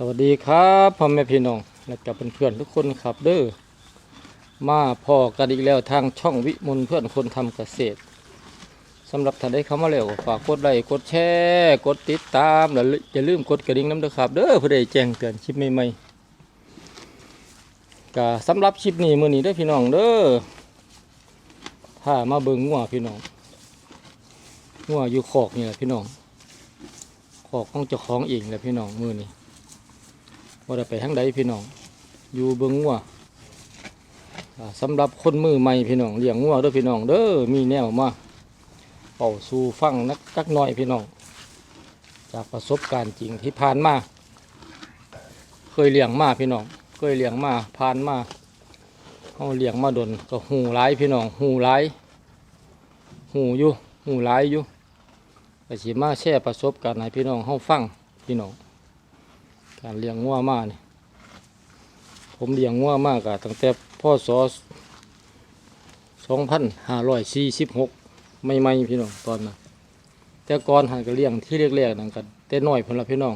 สวัสดีครับพ่อแม่พี่น้องและกับเพื่อนๆทุกคนครับเด้อมาพอกันอีกแล้วทางช่องวิมลเพื่อนคนทำเกษตรสำหรับท่านได้เข้ามาแล้วฝากกดไลค์กดแชร์กดติดตามและอย่าลืมกดกระดิ่งน้ำเด้อครับเด้อเพื่อได้แจ้งเตือนคลิปใหม่ๆก็สำหรับคลิปนี้มื้อนี้เด้อพี่น้องเด้อพามาเบิ่งงัวพี่น้องงัวอยู่คอกนี่แหละพี่น้องคอกของเจ้าของเองแหละพี่น้องมื้อนี้ ว่าได้ไปทางใดพี่น้อง อยู่เบิงงัวสำหรับคนมือใหม่พี่น้องเลี้ยงงัวเด้อพี่น้องเด้อมีแนวมาเป่าสู่ฟังนักจักหน่อยพี่น้อง จากประสบการณ์จริงที่ผ่านมา เคยเลี้ยงมาพี่น้อง เคยเลี้ยงมาผ่านมาเอาเลี้ยงมาดนก็หูร้ายพี่น้องหูร้ายหูอยู่หูร้ายอยู่ก็สิมาแชร์ประสบการณ์ให้พี่น้องเฮาฟังพี่น้อง การเลี้ยงงัวมาเนี่ยผมเลี้ยงงัวมากอะตั้งแต่พศสอสองพันห้าร้อยสี่สิบหกไม่ไม่พี่น้องตอนนั้นแต่ก่อนหันก็เลี้ยงที่แรกๆนั่นกันแต่น้อยพนละพี่น้อง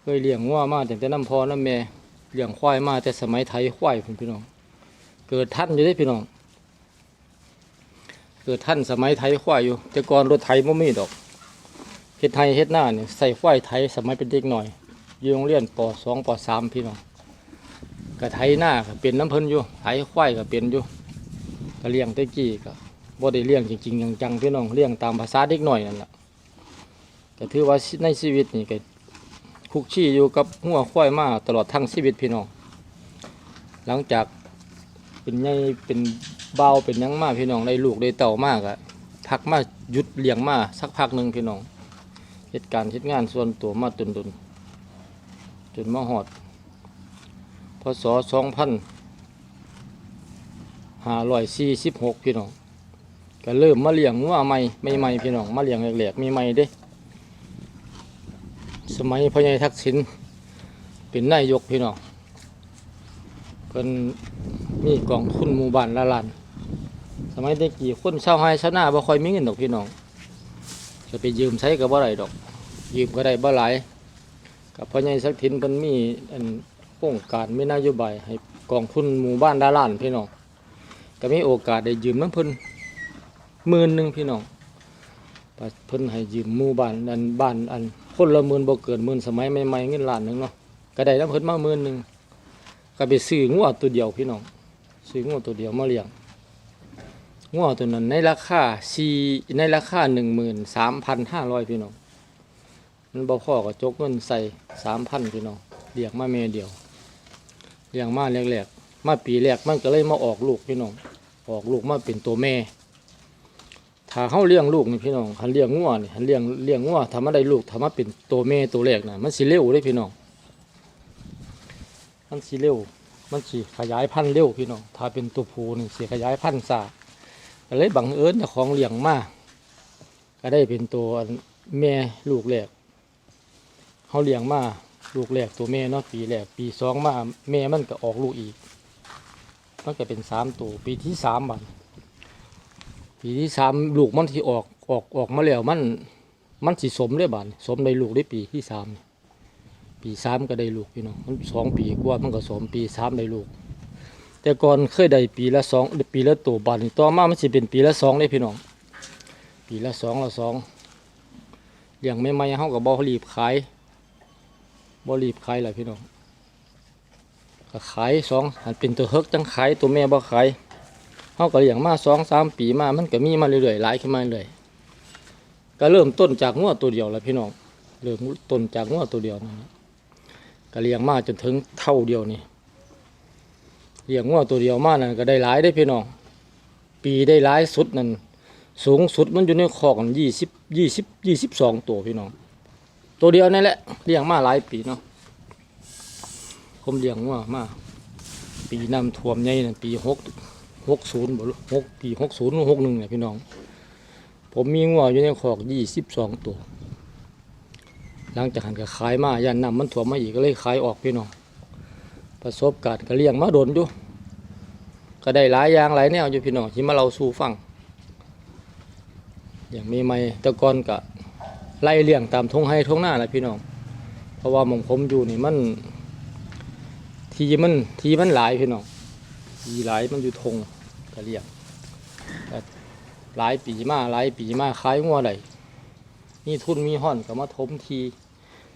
เคยเลี้ยงงัวมาแต่น้ำพอน้ำแม่เลี้ยงควายมาแต่สมัยไทยควายพนพี่น้อง เกิดท่านอยู่ได้พี่น้อง เกิดท่านสมัยไทยควายอยู่ แต่ก่อนรถไถไม่มีดอกเฮ็ดไทยเฮ็ดหน้าเนี่ยใส่ควายไทยสมัยเป็นเด็กหน่อย อยู่โรงเรียนปสองปสามพี่น้องก็ไทยหน้าก็เป็นน้ำเพิ่นอยู่ไทยควายก็เป็นอยู่ก็เลี้ยงตะกี้ก็บ่ได้เลี้ยงจริงๆอย่างจังพี่น้องเลี้ยงตามภาษาเด็กหน่อยนั่นแหละก็ถือว่าในชีวิตนี่ก็คุกคีอยู่กับหัวควายมาตลอดทั้งชีวิตพี่น้อง หลังจากเป็นใหญ่เป็นเบาเป็นยังมาพี่น้องได้ลูกได้เต่ามากอะพักมาหยุดเลี้ยงมาสักพักหนึ่งพี่น้องเหตุการณ์เหตุงานส่วนตัวมาตุนตุน จนมาหอดพศสองพันห้าร้อยสี่สิบหกพี่น้องก็เริ่มมาเลี้ยงงัวใหม่ไม่ใหม่พี่น้องมาเลี้ยงแหลกๆมีใหม่เด้ สมัยพญายทักษิณเป็นนายกพี่น้องเพิ่นมีกองทุนหมู่บ้านละลาน สมัยเด็กกี่คนเช่าให้ชาวนาบ่ค่อยมีเงินดอกพี่น้อง จะไปยืมใช้ก็บ่ได้ดอก ยืมก็ได้บ่หลาย กับพ่อใหญ่สักทินเพิ่นมีอันโครงการมีนโยบายให้กองทุนหมู่บ้านดาล้านพี่น้องก็มีโอกาสได้ยืมน้ำเพิ่นหมื่นหนึ่งพี่น้องเพิ่นให้ยืมหมู่บ้านอันบ้านอันคนละหมื่นบ่เกินหมื่นสมัยใหม่ๆเงินล้านหนึ่งเนาะก็ได้น้ำเพิ่นมาหมื่นหนึ่งก็ไปซื้องัวตัวเดียวพี่น้องซื้องัวตัวเดียวมาเลี้ยงงัวตัวนั้นในราคาสี่ในราคาหนึ่งหมื่นสามพันห้าร้อยพี่น้อง มันบ่พอก็จกเงินใส่สามพันพี่น้องเลี้ยงมาเมเดียวเลี้ยงมาแรกๆมาปีแรกมันก็เลยมาออกลูกพี่น้องออกลูกมาเป็นตัวแม่ ถ้าเขาเลี้ยงลูกนี่พี่น้องหันเลี้ยงงัวนี่หันเลี้ยงเลี้ยงงัวถ้ามาได้ลูกถ้ามาเป็นตัวแม่ตัวแรกน่ะมันสิเร็วเลยพี่น้องมันสิเร็วมันสิขยายพันธุ์เร็วพี่น้องถ้าเป็นตัวผู้นี่สิขยายพันธุ์ช้าก็เลยบังเอิญจ้าของเลี้ยงมาก็ได้เป็นตัวแม่ลูกแรก เขาเลี้ยงมาลูกแรกตัวแม่เนาะปีแรกปีสองมาแม่มันก็ออกลูกอีกมันก็เป็นสามตัวปีที่สามบันปีที่สามลูกมันที่ออกออกออกมาแล้วมันมันสิสมเลยบันสมในลูกได้ปีที่สามปีสามก็ได้ลูกพี่น้องมันสองปีกว่ามันก็สมปีสามได้ลูก แต่ก่อนเคยได้ปีละสองปีละตัวบาทนี่ต่อมามันสิเป็นปีละสองเลยพี่น้อง ปีละสองละสองเลี้ยงไม่ไม่เฮากับบ่รีบขาย บ่รีบขายแหละพี่น้องก็ขายสองหันเป็นตัวเฮกจังขายตัวแม่บ่ขายเฮาก็เลี้ยงมาสองสามปีมามันก็มีมาเรื่อยๆหลายขึ้นมาเรื่อยก็เริ่มต้นจากงัวตัวเดียวแล้วพี่น้องเริ่มต้นจากงัวตัวเดียวนั่นแหะก็เลี้ยงมาจนถึงเท่าเดียวนี่เลี้ยงงัวตัวเดียวมานั่นก็ได้หลายได้พี่น้องปีได้หลายสุดนั่นสูงสุดมันอยู่ในคอกันยี่สิบยี่สิบยี่สิบสองตัวพี่น้อง ตัวเดียวนั่แหละเลี้ยงมาหลายปีเนาะผมเลี้ยงงัวมาปีน้ำท่วมใหญ่นั่นปีหกหกศูนย์บ่หกปีหกศูนย์หกหนึ่งเนี่ยพี่น้อง ผมมีงัวอยู่ในคอกยี่สิบสองตัว หลังจากหันก็ขายมายันน้ำมันท่วมมาอีกก็เลยขายออกพี่น้อง ประสบการณ์ก็เลี้ยงมาโดนอยู่ก็ได้หลายอย่างหลายแนวอยู่พี่น้องที่มาเราสู่ฟังอย่างมีไม่ตะกอนก็ ไล่เลี้ยงตามทงให้ทงหน้าแหละพี่น้อง เพราะว่ามองผมอยู่นี่มัน ทีมันทีมันหลายพี่น้องทีหลายมันอยู่ทงก็เรียกแต่หลายปีมาหลายปีมาขายงัวได้มีทุนมีห่อนก็มาถมที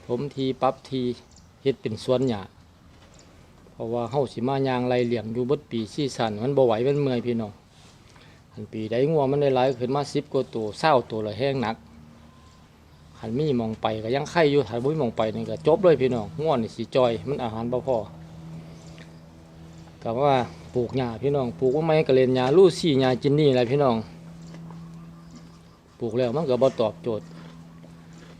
ถมทีปรับทีเฮ็ดเป็นสวนหญ้าเพราะว่าเฮาสิมายางไรเลี้ยงอยู่บดปีซีสันมันบ่ไหวมันเมื่อยพี่น้องอันปีใดงัวมันได้หลายขึ้นมา10กว่าตัว20ตัวละแห้งหนัก หันมีมองไปก็ยังไข่อยู่หันบ่มีหมองไปนี่ก็จบเลยพี่น้องง่วนนี่สิจอยมันอาหารบ่พอก็ว่าปลูกหญ้าพี่น้องปลูกว่าไม่ก็เลนหญ้าลู่ซี่หญ้าจินนี่แหละพี่น้อง ปลูกแล้วมันก็บ่ตอบโจทย์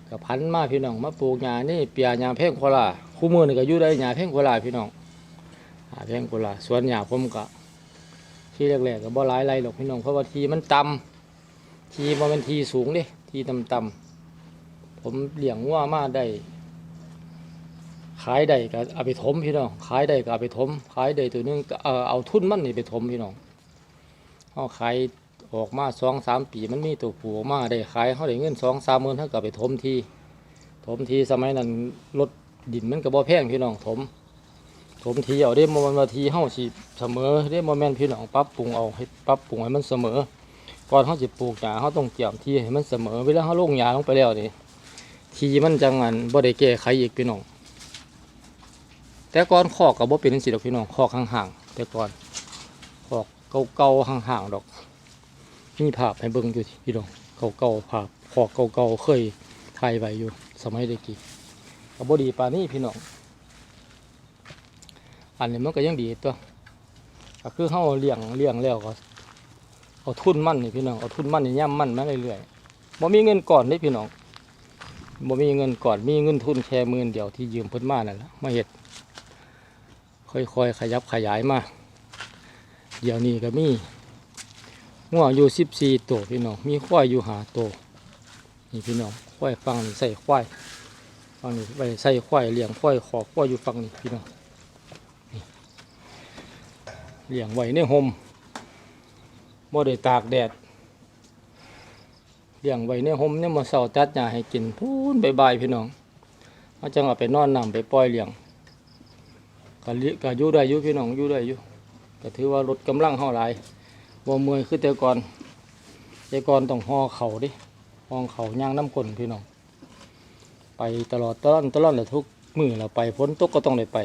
ก็พันมาพี่น้องมาปลูกหญ้านี่เปียหญ้าแพงโคลาคู่มือนี่ก็อยู่ได้หญ้าแพงโคลาพี่น้องหญ้าแพงโคลาสวนหญ้าผมก็ที่แรกๆก็บ่หลายไรหรอกพี่น้องเพราะว่าทีมันต่ำทีบ่แม่นทีสูงด้ทีต่ำๆ ผมเลี้ยงวัวมาได้ขายได้ก็เอาไปถมพี่น้องขายได้ก็เอาไปถมขายได้ตัวหนึงเอาเอาทุนมันนี่ไปถมพี่น้องเขาขายออกมาสองสามปีมันมีตัวผูออกมาได้ขายเขาได้เงินสองสามหมื่นเขาก็เอาไปถมทีถมทีสมัยนั้นรถดินมันก็บ่แพงพี่น้องถมถมทีเอาได้โมเมนต์ว่าทีเฮาสิเสมอได้โมเมนต์พี่น้องปรับปรุงเอาให้ปรับปรุงให้มันเสมอก่อนเขาสิปลูกหญ้าเขาต้องเตรียมที่ให้มันเสมอเวลาเขาลงหญ้าลงไปแล้วนี่ ทีมันจังอันบ่ได้แก้ไขอีกพี่น้อง แต่ก่อนคอกกับบ่เป็นจังซี่ดอกพี่น้องคอกห่างๆแต่ก่อนคอกเก่าๆห่างๆดอก มีภาพให้เบิ่งอยู่พี่น้องเก่าๆภาพคอกเก่าๆเคยถ่ายไว้อยู่ สมัยเด็กกีก็บ่ดีปานนี้พี่น้องอันนี้มันก็ยังดีตัวก็คือเฮาเลี้ยงเลี้ยงแล้วก็เอาทุนมันนี่พี่น้องเอาทุนมั่นนี่ย่ํมันมาเรื่อยๆบ่มีเงินก่อนเด้พี่น้อง บ่มีเงินก่อนมีเงินทุนแค่หมื่นเดียวที่ยืมเพิ่นมานั่นแหละมาเฮ็ดค่อยๆขยับขยายมาเดี๋ยวนี้ก็มีงัวอยู่สิบสี่ตัวพี่น้องมีควายอยู่หาตัวนี่พี่น้องควายฟังนี่ใส่ควายฟังนี่ไปใส่ควายเลี้ยงควายขอควายอยู่ฟังนี่พี่น้องเลี้ยงไว้ในห่มบ่ได้ตากแดด เลี้ยงไว้ในห่มเนี่ยมาเสาตัดหญ้าให้กินพูนใบายๆพี่น้องเขาจังเอาไปนอนนำไปปล่อยเลี้ยงก็เลี้ยก็อยู่ได้อยู่พี่น้องอยู่ได้อยู่ก็ถือว่าลดกำลังเฮาหลายบ่เมื่อยคือแต่ก่อนแต่ก่อนต้องห่อเข่าดิห่อเข่าย่างน้ำกลนพี่น้องไปตลอดตลอดตลอดเลยทุกมือเราไปฝนตกก็ต้องได้ไป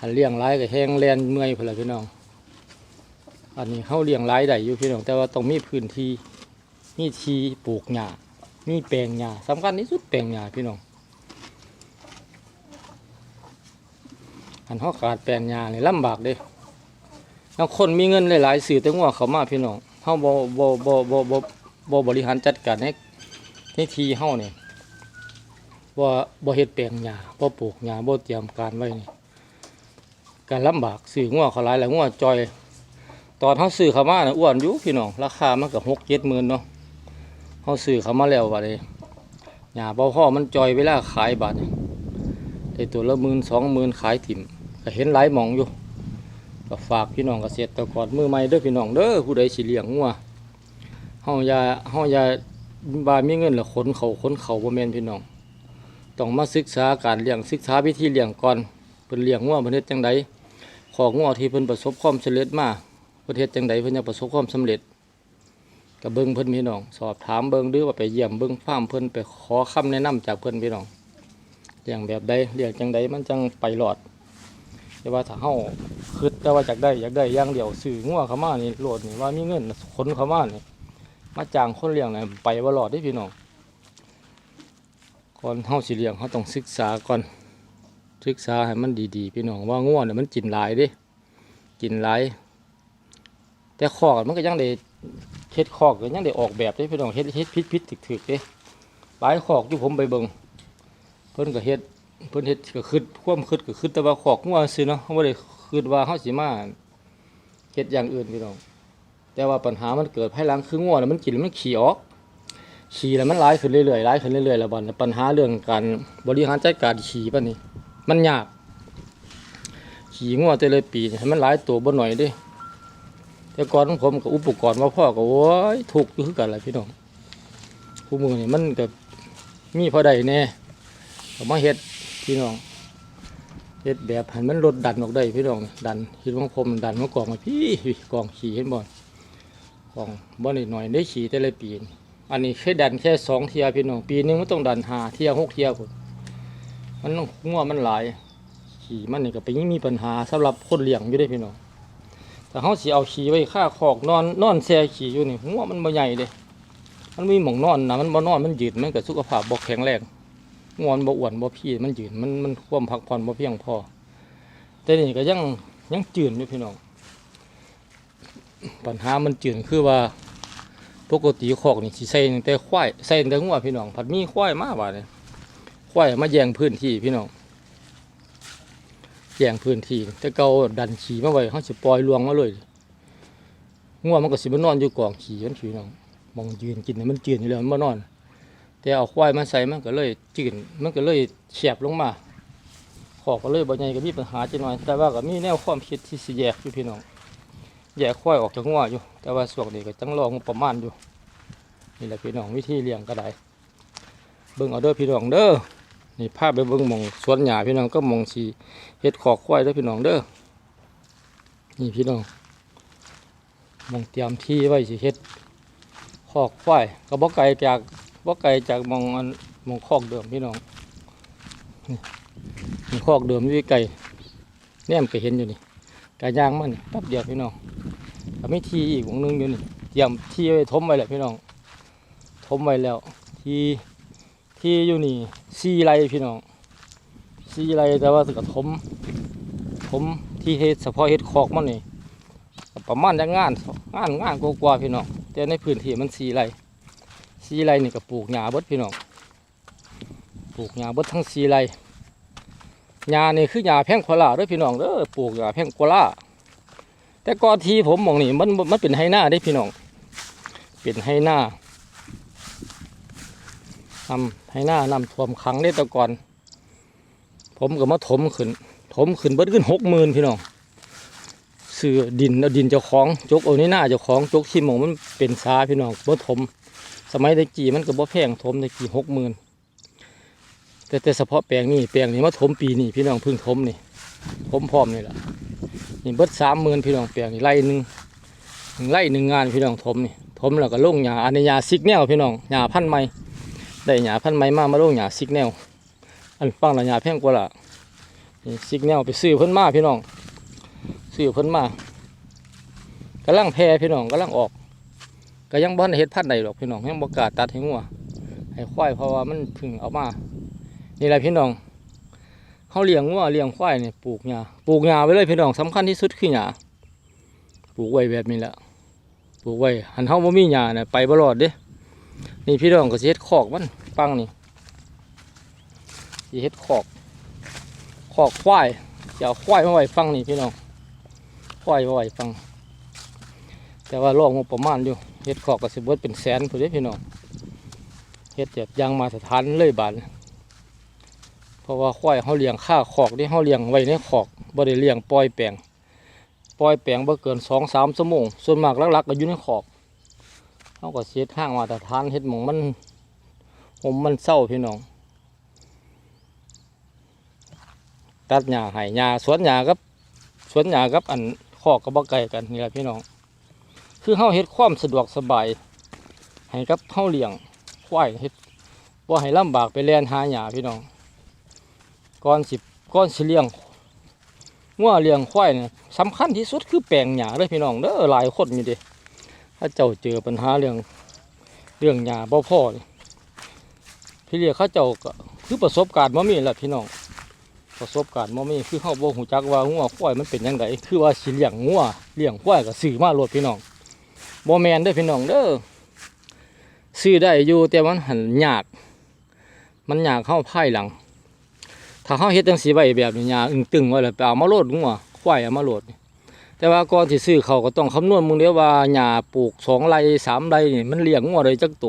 หันเลี้ยงหลายก็แห้งแลนเมื่อยพุ่นล่ะพี่น้อง อันนี้เขาเลี้ยงหลายได้อยู่พี่น้อง แต่ว่าต้องมีพื้นที่ มีทีปลูกหญ้ามีแปลงหญ้าสำคัญที่สุดแปลงหญ้าพี่น้องอันเขาขาดแปลงหญ้านี่ลำบากเด้แล้วคนมีเงินหลายๆสื่อแต่งัวเขามาพี่น้องเขาบ่บ่บ่บ่บ่บ่บริหารจัดการในในทีเฮาเนี่ว่าบ่เฮ็ดแปลงหญ้าบ่ปลูกหญ้าบ่เตรียมการไว้นี่การลำบากสื่องัวเขาหลายแล้วงัวจอยตอนเขาซื้อเขามาน่ะอ้วนอยู่พี่น้องราคามันก็หกเจ็ดหมื่นเนาะ เขาซื้อเขามาแล้วบัดนี้หญ้าบ่พ่อมันจอยเวลาขายบัดนี้ได้ตัวละหมื่นสองหมื่นขายถิ่มก็เห็นหลายหมองอยู่ก็ฝากพี่น้องเกษตรกรมือใหม่เด้อพี่น้องเด้อผู้ใดสิเลี้ยงงัวเฮาอย่าเฮาอย่าบ่ามีเงินแล้วขนเขาขนเขาบ่แม่นพี่น้องต้องมาศึกษาการเลี้ยงศึกษาวิธีเลี้ยงก่อนเพิ่นเลี้ยงงัวเพิ่นเฮ็ดจังไดของงัวที่เพิ่นประสบความสำเร็จมาประเทศจังใดเพิ่นจะประสบความสำเร็จ ก็เบิ่งเพิ่นพี่น้อง สอบถามเบิ่งหรือว่าไปเยี่ยมเบิ่งฟาร์มเพิ่นไปขอคำแนะนำจากเพิ่นพี่น้องเลี้ยงแบบใดเลี้ยงจังใดมันจังไปรอดแต่ว่าถ้าเฮาคิดแต่ว่าอยากได้อยากได้อย่างเดียวซื้องัวเขามานี่โหลดนี่ว่ามีเงินขนเขามานี่มาจ้างคนเลี้ยงนี่ไปบ่รอดเด้พี่น้องก่อนเฮาสิเลี้ยงเฮาต้องศึกษาก่อนศึกษาให้มันดีๆพี่น้องว่างัวเนี่ยมันกินหลายด้กินหลายแต่คอกมันก็ยังได้ เฮ็ดคอกก็ยังได้ออกแบบได้พี่น้องเฮ็ดเฮ็ดพิษพิษถึกถึกๆเด้หลายคอกที่ผมไปเบิ่งเพิ่นก็เฮ็ดเพิ่นเฮ็ดก็คิดความคิดก็คิดแต่ว่าคอกงัวซื่อเนาะเขาบ่ได้คิดว่าเฮาสิมาเฮ็ดอย่างอื่นพี่น้อง แต่ว่าปัญหามันเกิดภายหลังคืองัวน่ะมันกินมันขี้ออกขี้แล้วมันหลายขึ้นเรื่อยๆหลายขึ้นเรื่อยๆแล้วบันปัญหาเรื่องการบริหารจัดการขี้ปานนี้มันยากขี้งัวแต่ละปีให้มันหลายตัวบ่น้อยเด้ แต่ก่อนของผมกับอุปกรณ์ว่าพ่อก็โอ้ยถูกอยู่คือกันแหละพี่น้องคู่มือนี่มันก็มีพอได้แน่ก็มาเฮ็ดพี่น้องเฮ็ดแบบให้มันลดดันออกได้พี่น้องดันคิดว่าผมดันมากองมาพี่กองขี่เห็นบ่กองบ่นิดหน่อยได้ขี่แต่ละปี อันนี้แค่ดันแค่สองเทียพี่น้องปีนึงมันต้องดันหาเทียหกเทียพุ่นมันต้องง่วมันหลายขี่มันนี่ก็เป็นยังมีปัญหาสำหรับคนเลี้ยงอยู่ได้พี่น้อง แต่เขาสิเอาขี่ไว้ค่าคอกนอนนอนแช่ขี่อยู่นี่หัวมันบ่ใหญ่เด้มันมีหมองนอนนะมันบ่นอนมันยืดมันก็สุขภาพบ่แข็งแรงงอนบ่อ้วนบ่พี่มันยืดมันมันความพักผ่อนบ่เพียงพอ แต่นี่ก็ยังยังจืดอยู่พี่น้อง ปัญหามันจืดคือว่าปกติคอกนี่สิใส่ตั้งแต่ควายใส่ตั้งแต่งัวพี่น้องผัดมีควายมาบาดนี้ควายมาแย่งพื้นที่พี่น้อง แย่งพื้นที่ แต่เกาดันขี่มาไว้เขาสิปล่อยลวงมาเลยงัวมันก็สิมานอนอยู่กองขี่มันพี่น้องมองยืนกินเนี่ยมันจืดอยู่แล้วมันบ่นอน แต่เอาควายมาใส่มันก็เลยจืดมันก็เลยเฉียบลงมาขอกก็เลยบ่ใหญ่ก็มีปัญหาจังหน่อยแต่ว่าก็มีแนวความคิดที่สิแยกอยู่พี่น้องแยกควายออกจากงัวอยู่ แต่ว่าส่วนนี้ก็จังรองประมาณอยู่นี่แหละพี่น้องวิธีเลี้ยงก็ได้เบิ่งเอาเด้อพี่น้องเด้อ นี่ภาพไปเบิ่งมองสวนหญ้าพี่น้องก็มองสีเฮ็ดขอกควายเด้พี่น้องเด้อนี่พี่น้องมองเตรียมที่ไว้สิเฮ็ดคอกควายก็บ่ไกลจากบ่ไกลจากมองอันมองคอกเดิมพี่น้องนี่คอกเดิมอยู่ไกลแนมก็เห็นอยู่นี่กายางมันนี่แป๊บเดียวพี่น้องก็มีที่อีกวงหนึงอยู่นี่เตรียมที่ไว้ทมไว้แหละพี่น้องทมไว้แล้วที่ ที่อยู่นี่สี่ไรพี่น้องสี่ไรแต่ว่าสก็ทมทมที่เฮ็ดเฉพาะเฮ็ดคอกมันนี่ประมาณจะงานงานงานกว่าพี่น้องแต่ในพื้นที่มันสีไรสีไรนี่ก็ปลูกหญ้าบดพี่น้องปลูกหญ้าบดทั้งสีไรหญ้านี่คือหญ้าแพงโคลาด้วยพี่น้องเด้อปลูกหญ้าแพงโคลาแต่ก่อนที่ผมมองนี่มันมันเป็นไฮหน้าได้พี่น้องเป็นไฮหน้า นำไฮหน้านำท่วมขังได้แต่ก่อน ผมก็มาถมขึ้น ถมขึ้นเบิดขึ้นหกหมื่นพี่น้องซื้อดินเอาดินเจ้าของจกเอานี่หน้าเจ้าของจกที่หมองมันเป็นสาพี่น้องบ่ถม สมัยตะกี้มันก็บ่แพงถมตะกี้หกหมื่นแต่แต่เฉพาะแปลงนี้แปลงนี้มาถมปีนี้พี่น้องเพิ่งถมนี่ถมพร้อมนี่แหละนี่เบิดสามหมื่นพี่น้องแปลงนี่ไร่หนึ่งหนึ่งไร่หนึ่งงานพี่น้องถมนี่ถมแล้วก็ลงหญ้าอันนี้หญ้าซิกแนวพี่น้องหญ้าพันธุ์ใหม่ ได้หญ้าพันธุ์ใหม่มามาลงหญ้าซิกแนว อันฟังละหญ้าแพงกว่าละซิกแนวไปซื้อเพิ่นมาพี่น้องซื้อเพิ่นมากำลังแพรพี่น้องกำลังออกก็ยังบ่ทันเฮ็ดพันใดหรอกพี่น้องยังบ่กล้าตัดให้งัวให้ควายเพราะว่ามันพึ่งเอามานี่แหละพี่น้องเฮาเลี้ยงงัวเลี้ยงควายนี่ยปลูกหญ้าปลูกหญ้าไว้เลยพี่น้องสำคัญที่สุดคือหญ้าปลูกไว้แบบนี้แหละปลูกไว้หันเฮาบ่มีหญ้าน่ะไปบ่รอดเด้ นี่พี่น้องก็สิเฮ็ดคอกมันฟังนี่สิเฮ็ดคอกคอกควายจะเอาควายมาไว้ฟังนี่พี่น้องควายมาไว้ฟัง แต่ว่าลองงบประมาณอยู่เฮ็ดขอกกระสิบเบิดเป็นแสนผู้เด้พี่น้องเฮ็ดแบบยางมาตรฐานเลยบาดนี้เพราะว่าควายเขาเลี้ยงค่าขอกที่เขาเลี้ยงไว้ในขอกบ่ได้เลี้ยงปล่อยแปลงปล่อยแปลงบ่เกินสองสามชั่วโมงส่วนมากหลักๆก็อยู่ในขอก เขาก็เฮ็ดห้างมาแตรฐานเฮ็ดหมองมันผมมันเศร้าพี่น้อง ตัดหญ้าให้หญ้าสวนหญ้ากับสวนหญ้ากับอันคอกกับบ่ไกลกันนี่แหละพี่น้อง คือเฮาเฮ็ดความสะดวกสบาย ให้กับเฮาเลี้ยงควายเฮ็ดบ่ให้ลำบากไปแล่นหาหญ้าพี่น้อง ก่อนสิก่อนสิเลี้ยงงัวเลี้ยงควายเนี่ยสำคัญที่สุดคือแปลงหญ้าเลยพี่น้องเด้อหลายคนอยู่ดิ ถ้าเจ้าเจอปัญหาเรื่องเรื่องหญ้าบ่พอพี่เรียกเขาเจ้าก็คือประสบการณ์บ่มีแหละพี่น้องประสบการณ์บ่มีคือเฮาบ่ฮู้จักว่างัวควายมันเป็นจังไดคือว่าสิเลี้ยงงัวเลี้ยงควายก็ซื้อมาโลดพี่น้องบ่แม่นเด้อพี่น้องเด้อซื้อได้อยู่แต่มันหันยาก มันยากเข้าภายหลัง ถ้าเฮาเฮ็ดจังซี่ไว้แบบนี้ยาอึ้งตึงไว้แล้วไปเอามาโลดงัวควายเอามาโลดนี่ แต่ว่าก่อนที่ซื้อเขาก็ต้องคำนวณมึงเด้อว่าหญ้าปลูกสองไร่สามไร่นี่มันเลี้ยงงัวได้จักโต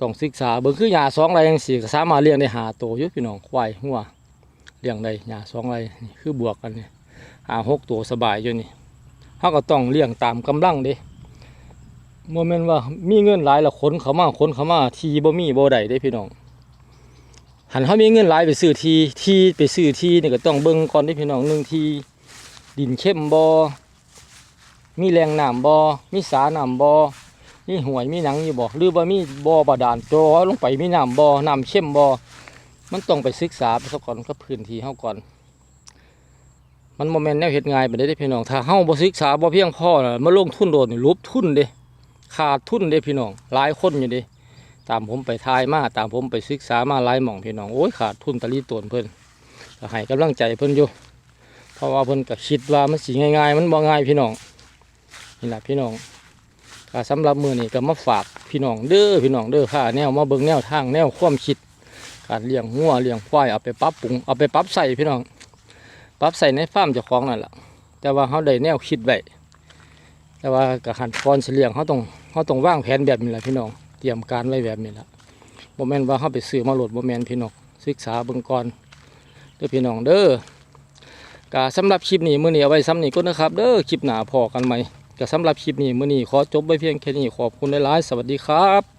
ต้องศึกษาเบิ่งคือหญ้าสองไร่จังซี่ก็สามารถเลี้ยงได้หาโตอยู่พี่น้องควายงัวเลี้ยงได้หญ้าสองไรนี่คือบวกกันนี่หาหกตัวสบายอยู่นี่เขาก็ต้องเลี้ยงตามกำลังเด้โมเมนต์ว่ามีเงินหลายละขนเขามาขนเขามาทีบ่มีบ่ได้เด้พี่น้องหันเขามีเงินหลายไปซื้อทีที่ไปซื้อที่นี่ก็ต้องเบิ่งก่อนที่พี่น้องหนึ่งที ดินเข้มบอมีแรงน้ำบอมีสาน้ำบอมีหวยมีหนังอยู่บ่หรือว่ามีบ่อบาดาลตัวลงไปมีน้ำบอน้ำเข้มบอมันต้องไปศึกษาไปซะก่อนกับพื้นที่เฮาก่อน มันโมเมนต์แนวเฮ็ดง่ายไปได้เด้พี่น้อง ถ้าเฮาบ่ศึกษาบ่เพียงพอน่ะมาลงทุนโดนี่ลุบทุนเด้ขาดทุนเด้พี่น้อง หลายคนอยู่เด้ตามผมไปทายมาตามผมไปศึกษามาหลายหม่องพี่น้องโอ้ยขาดทุนตะลีตวนเพิ่นก็ให้กำลังใจเพิ่นอยู่ เพราะว่าเพิ่นก็คิดว่ามันสิง่ายๆ มันบ่ง่ายพี่น้องนี่แหละพี่น้องก็สำหรับมือนี้ก็มาฝากพี่น้องเด้อพี่น้องเด้อค่ะแนวมาเบิ่งแนวทางแนวความคิดการเลี้ยงงัวเลี้ยงควายเอาไปปรับปรุงเอาไปปรับใส่พี่น้องปรับใส่ในฟาร์มเจ้าของนั่นแหละแต่ว่าเขาได้แนวคิดไว้แต่ว่าก็หันก่อนสิเลี้ยงเขาต้องเขาต้องวางแผนแบบนี้แหละพี่น้องเตรียมการไว้แบบนี้และบ่แม่นว่าเขาไปซื้อมาโหลดบ่แม่นพี่น้องศึกษาเบิ่งก่อนเด้อพี่น้องเด้อ ก็สำหรับคลิปนี้มื้อนี้เอาไว้ซ้ำนี้ก็นะครับเด้อคลิปหนาพอกันใหม่ก็สำหรับคลิปนี้มื้อนี้ขอจบไว้เพียงแค่นี้ขอบคุณหลายๆสวัสดีครับ